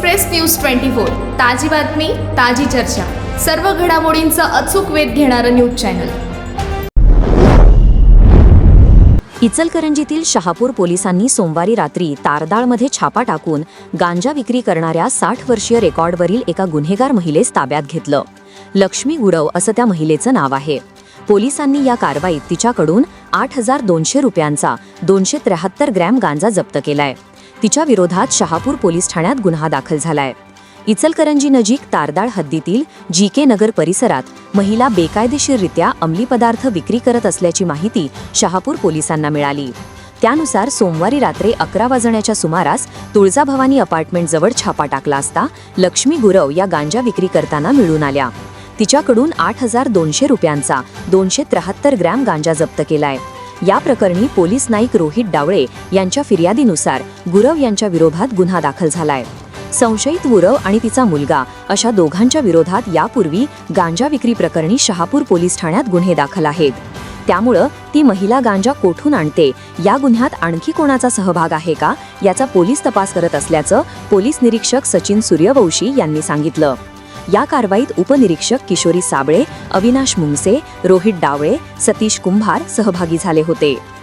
Express news twenty four ताजी बातमी ताजी चर्चा. सर्व घडामोडींचा अचूक वेध घेणारं न्यूज चॅनल. इचलकरंजीतील शहापूर पोलिसांनी सोमवारी रात्री तारदाळमध्ये छापा टाकून गांजा विक्री करणाऱ्या साठ वर्षीय रेकॉर्डवरील एका गुन्हेगार महिलेस ताब्यात घेतलं. लक्ष्मी गुडव असं त्या महिलेचं नाव आहे. पोलिसांनी या कारवाईत तिच्याकडून आठ हजार दोनशे रुपयांचा दोनशे त्र्याहत्तर ग्रॅम गांजा जप्त केलाय. तिच्या विरोधात शहापूर पोलीस ठाण्यात गुन्हा दाखल झालाय. इचलकरंजी नजीक तारदाळ हद्दीतील जी के नगर परिसरात महिला बेकायदेशीररित्या अंमली पदार्थ विक्री करत असल्याची माहिती शहापूर पोलिसांना मिळाली. त्यानुसार सोमवारी रात्री अकरा वाजण्याच्या सुमारास तुळजाभवानी अपार्टमेंटजवळ छापा टाकला असता लक्ष्मी गुरव या गांजा विक्री करताना मिळून आल्या. तिच्याकडून आठ हजार दोनशे रुपयांचा दोनशे त्र्याहत्तर ग्रॅम गांजा जप्त केलाय. या प्रकरणी पोलीस नाईक रोहित डावळे यांच्या फिर्यादीनुसार गुरव यांच्या विरोधात गुन्हा दाखल झालाय. संशयित गुरव आणि तिचा मुलगा अशा दोघांच्या विरोधात यापूर्वी गांजा विक्री प्रकरणी शहापूर पोलीस ठाण्यात गुन्हे दाखल आहेत. त्यामुळं ती महिला गांजा कोठून आणते? या गुन्ह्यात आणखी कोणाचा सहभाग आहे का? याचा पोलीस तपास करत असल्याचं पोलीस निरीक्षक सचिन सूर्यवंशी यांनी सांगितलं. या कारवाईत उपनिरीक्षक किशोरी साबळे अविनाश मुंगसे रोहित डावळे सतीश कुंभार सहभागी झाले होते.